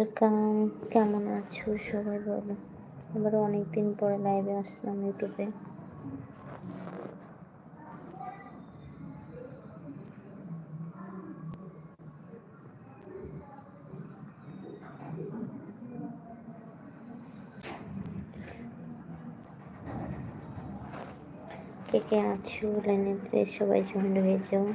Welcome কেমন আছো সবাই বলো? আবার অনেক দিন পরে লাইভে আসলাম ইউটিউবে। কে কে আছো? লাইনে সবাই জয়েন হয়ে যাও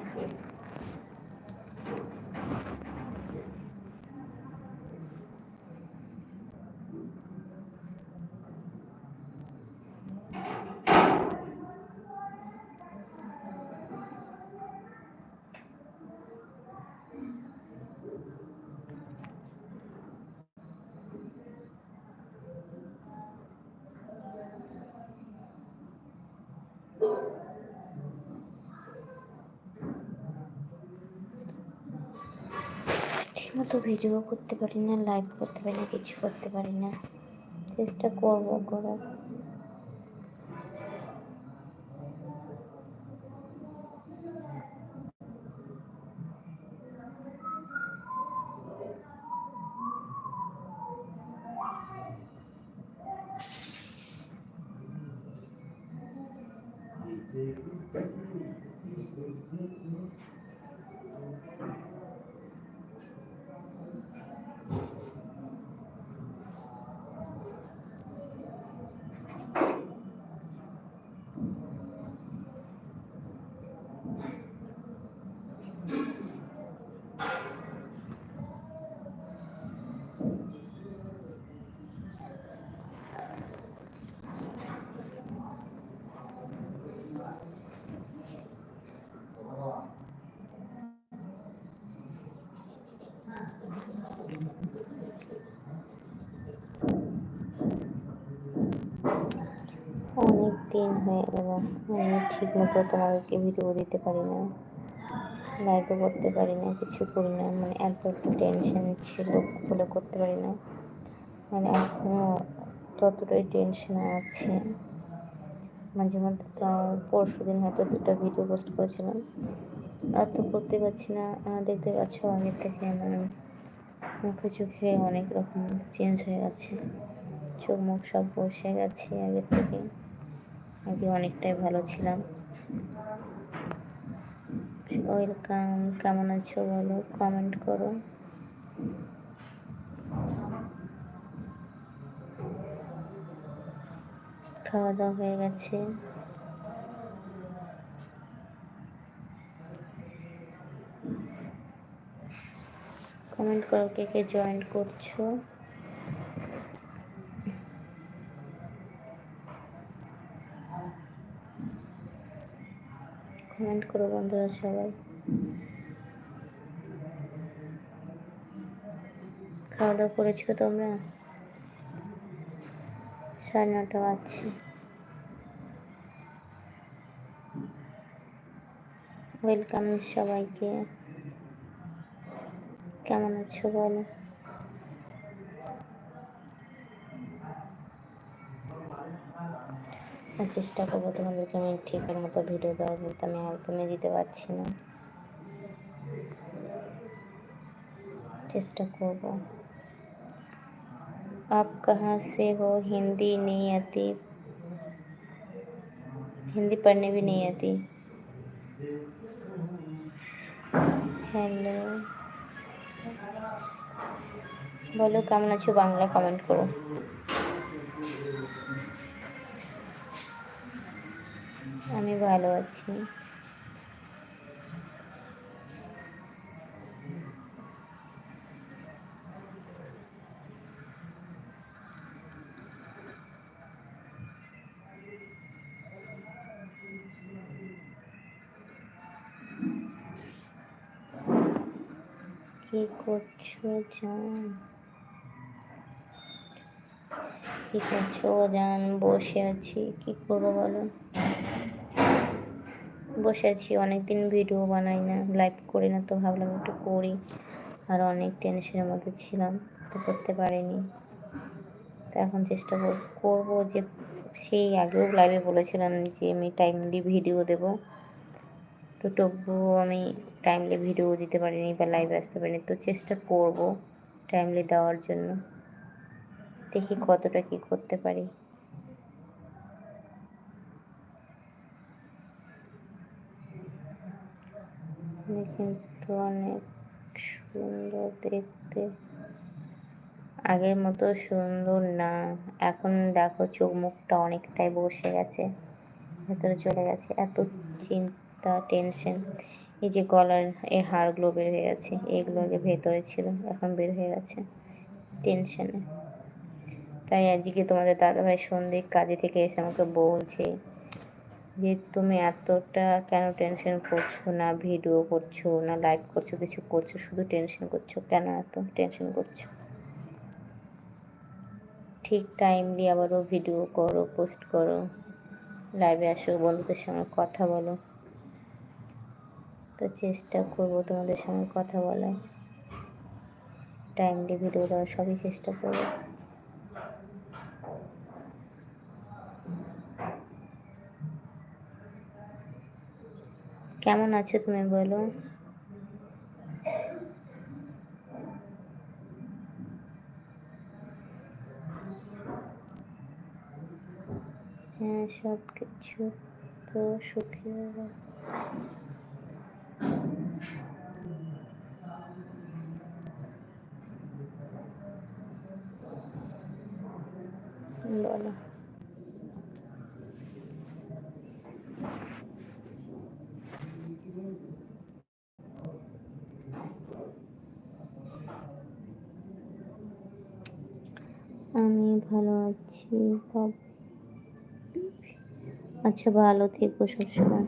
ঠিকমতো ভিডিও করতে পারি না লাইভ করতে পারি না কিছু করতে পারি না চেষ্টা করব করার অনেক দিন হয়ে গেল আমি ঠিক মতো তোমাদেরকে ভিডিও দিতে পারি না লাইভও করতে পারি না, কিছু করি না। মানে এত একটু টেনশন ছিল, বলে করতে পারি না। মানে এখনও ততটাই টেনশন আছে। মাঝে মধ্যে তো পরশু দিন হয়তো দুটো ভিডিও পোস্ট করেছিলাম। আর তো করতে পারছি না। দেখতে পাচ্ছ আগের থেকে আমার মুখে চোখে অনেক রকম চেঞ্জ হয়ে গেছে। চোখ মুখ সব বসে গেছে আগের থেকে। আগে অনেকটাই ভালো ছিলাম। ওয়েলকাম, কেমন আছো বলো? কমেন্ট করো। খাওয়া দাওয়া হয়ে গেছে। কমেন্ট করো কে কে জয়েন করছ। কমেন্ট করো বন্ধুরা সবাই। খাওয়া দাওয়া করেছ তোমরা? সাড়ে নটা বাজছে। ওয়েলকাম সবাইকে। কেমন আছো বলো? আর চেষ্টা করবো তোমাদেরকে আমি ঠিকের মতো ভিডিও দেওয়ার কিন্তু আমি একদমই দিতে পারছি না চেষ্টা করব आप कहाँ से हो हिंदी नहीं आती हिंदी पढ़ने भी नहीं आती হ্যালো বলো কেমন আছো বাংলা কমেন্ট করো আমি ভালো আছি। কি করছ জান? কি করছ জান? বসে আছি। কি করব বলো? বসে আছি অনেকদিন ভিডিও বানাই না লাইভ করি না, তো ভাবলাম একটু করি। আর অনেক টেনশনের মধ্যে ছিলাম, তো করতে পারিনি। তো এখন চেষ্টা করব যে সেই আগেও লাইভে বলেছিলাম যে আমি টাইমলি ভিডিও দেব। তো তবুও আমি টাইমলি ভিডিও দিতে পারিনি বা লাইভে আসতে পারিনি, তো চেষ্টা করব টাইমলি দেওয়ার জন্য। দেখি কতটা কি করতে পারি। কিন্তু অনেক সুন্দর দেখতে। আগের মতো সুন্দর না। এখন দেখো চোখ মুখটা অনেকটাই বসে গেছে, ভেতরে চলে গেছে। এত চিন্তা, টেনশন। এই যে গলার এই হাড়গুলো বের হয়ে গেছে, এগুলো আগে ভেতরে ছিল, এখন বের হয়ে গেছে টেনশনে। তাই আজকে তোমাদের দাদাভাই সন্ধে কাজে থেকে এসে আমাকে বলছে যে তুমি এতটা কেন টেনশন করছ না? ভিডিও করছ না লাইভ করছ, কিছু করছ? শুধু টেনশন করছ কেন এত টেনশন করছ? ঠিক টাইমলি আবারও ভিডিও করো পোস্ট করো লাইভে আসো, বন্ধুদের সঙ্গে কথা বলো। তো চেষ্টা করব তোমাদের সঙ্গে কথা বলার। টাইমলি ভিডিও দেওয়ার সবই চেষ্টা করব। কেমন আছো তুমি বলো? হ্যাঁ সব কিছু তো সুখী। বলো। আমি ভালো আছি আচ্ছা ভালো থেকো সবসময়।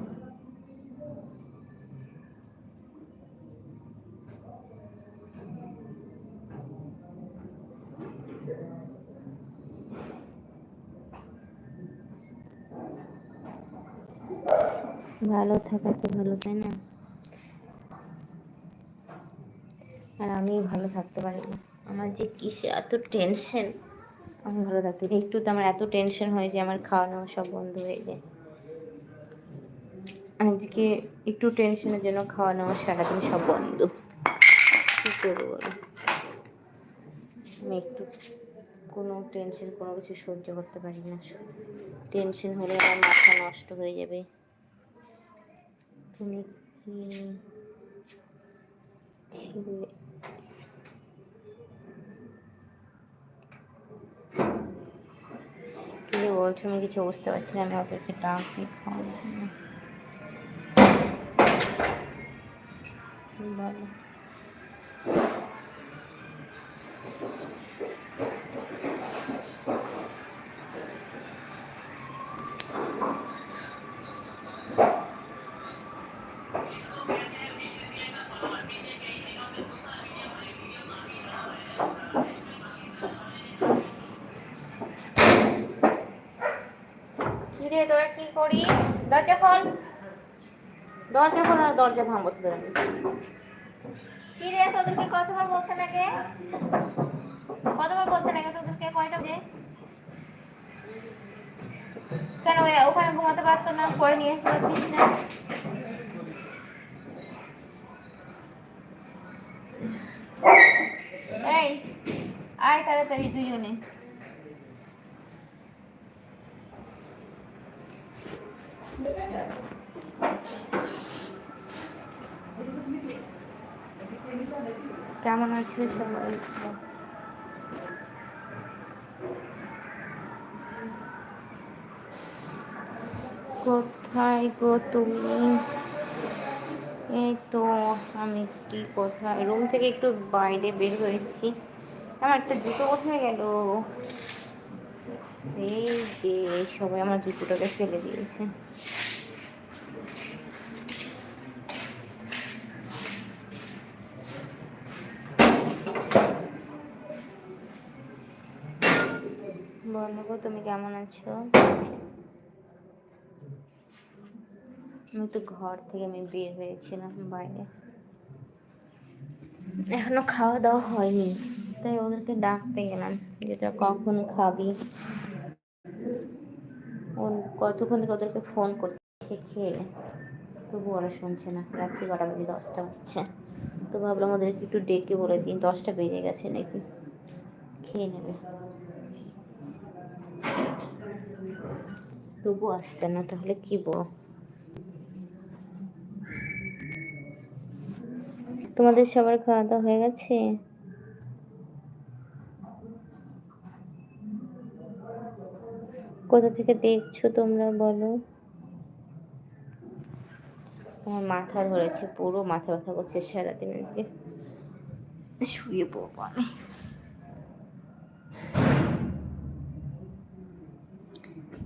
ভালো থাকা তো ভালো, তাই না? আর আমি ভালো থাকতে পারি। আমার যে কিসে এত টেনশন আমি ভালো থাকতে একটু তো আমার এত টেনশন হয় যে আমার খাওয়া দাওয়া সব বন্ধ হয়ে যায়। আজকে একটু টেনশনের জন্য খাওয়া দাওয়া সারাদিন সব বন্ধ। কী করব আমি একটু কোনো টেনশন কোনো কিছু সহ্য করতে পারি না। টেনশন হলে আমার মাথা নষ্ট হয়ে যাবে। তুমি কি যে বলছো? আমি কিছু বুঝতে পারছি না আমি ওদেরকে ডাকি খাওয়ানোর জন্য বলো করিস। দরজা খোল। দরজা খোল আর দরজা ভাঙবো তোদের আমি কিরে তোদেরকে কতবার বলতে লাগে? কতবার বলতে লাগে তোদেরকে? কয়টা বাজে? কেন ওখানে ঘুমাতে পারতো না পরে নিয়ে আসতে পারতিস না। এই, আয় তাড়াতাড়ি দুজনে। কেমন আছে সবাই? কোথায় গো তুমি? এই তো আমি কি কোথায়? রুম থেকে একটু বাইরে বের হয়েছি। আমার একটা জুতো কোথায় গেল? এই যে সবাই আমার জুতোটাকে ফেলে দিয়েছে। গো তুমি কেমন আছো? আমি তো ঘর থেকে আমি বের হয়েছিলাম বাইরে। এখনও খাওয়া দাওয়া হয়নি, তাই ওদেরকে ডাকতে গেলাম যেটা কখন খাবি। কতক্ষণ থেকে ওদেরকে ফোন করছে খেয়ে তবু ওরা শুনছে না। রাত্রি কটা বাজে, দশটা হচ্ছে তো ভাবলাম ওদেরকে একটু ডেকে বলে দিন দশটা বেজে গেছে নাকি? খেয়ে নেবে। তবু আসছে না, তাহলে কি বল তোমাদের সবার খাওয়া দাওয়া হয়ে গেছে? কোথা থেকে দেখছ তোমরা বলো? আমার মাথা ধরেছে, পুরো মাথা ব্যথা করছে সারাদিন আজকে। শুয়ে পড়ব আমি।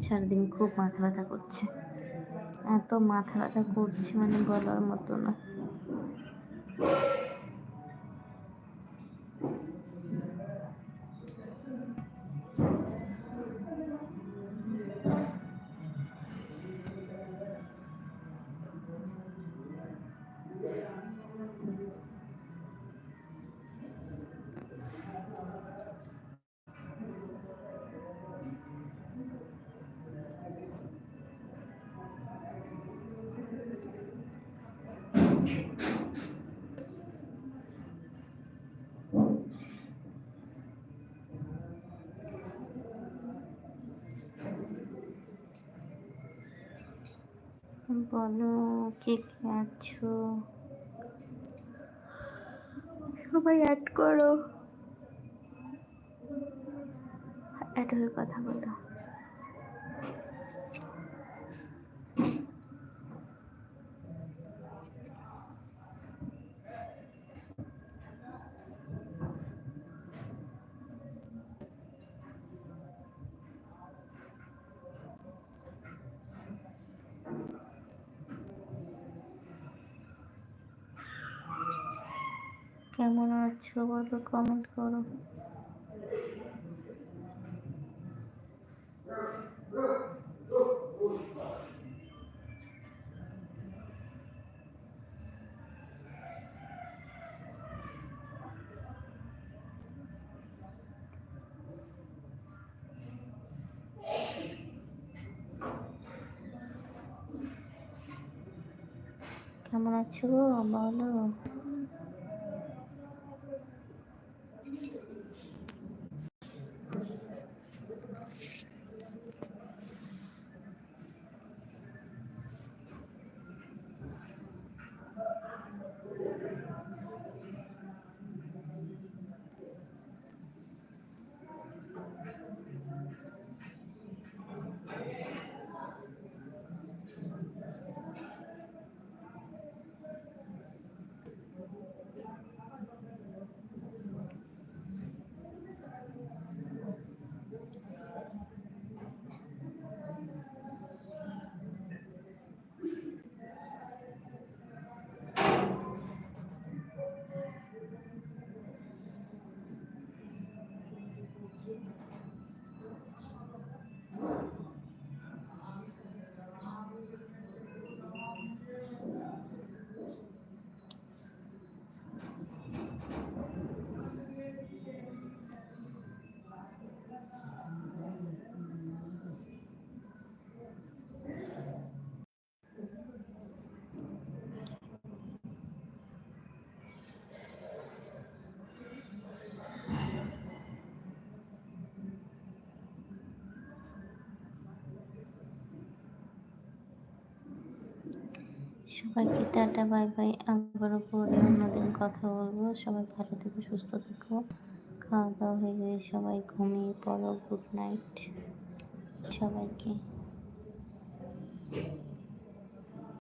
সারাদিন খুব মাথা ব্যথা করছে। এত মাথা ব্যথা করছে মানে বলার মতো না। বলো কে কে আছো? সবাই অ্যাড করো। অ্যাড হয়ে কথা বলো। কেমন আছো বলো কমেন্ট করো। কেমন আছো বলো সবাইকে টাটা, বাই বাই। আবারও পরে অন্যদিন কথা বলব। সবাই ভালো থেকে, সুস্থ থেকো। খাওয়া দাওয়া হয়ে গেলে সবাই ঘুমিয়ে পড়ো। গুড নাইট সবাইকে।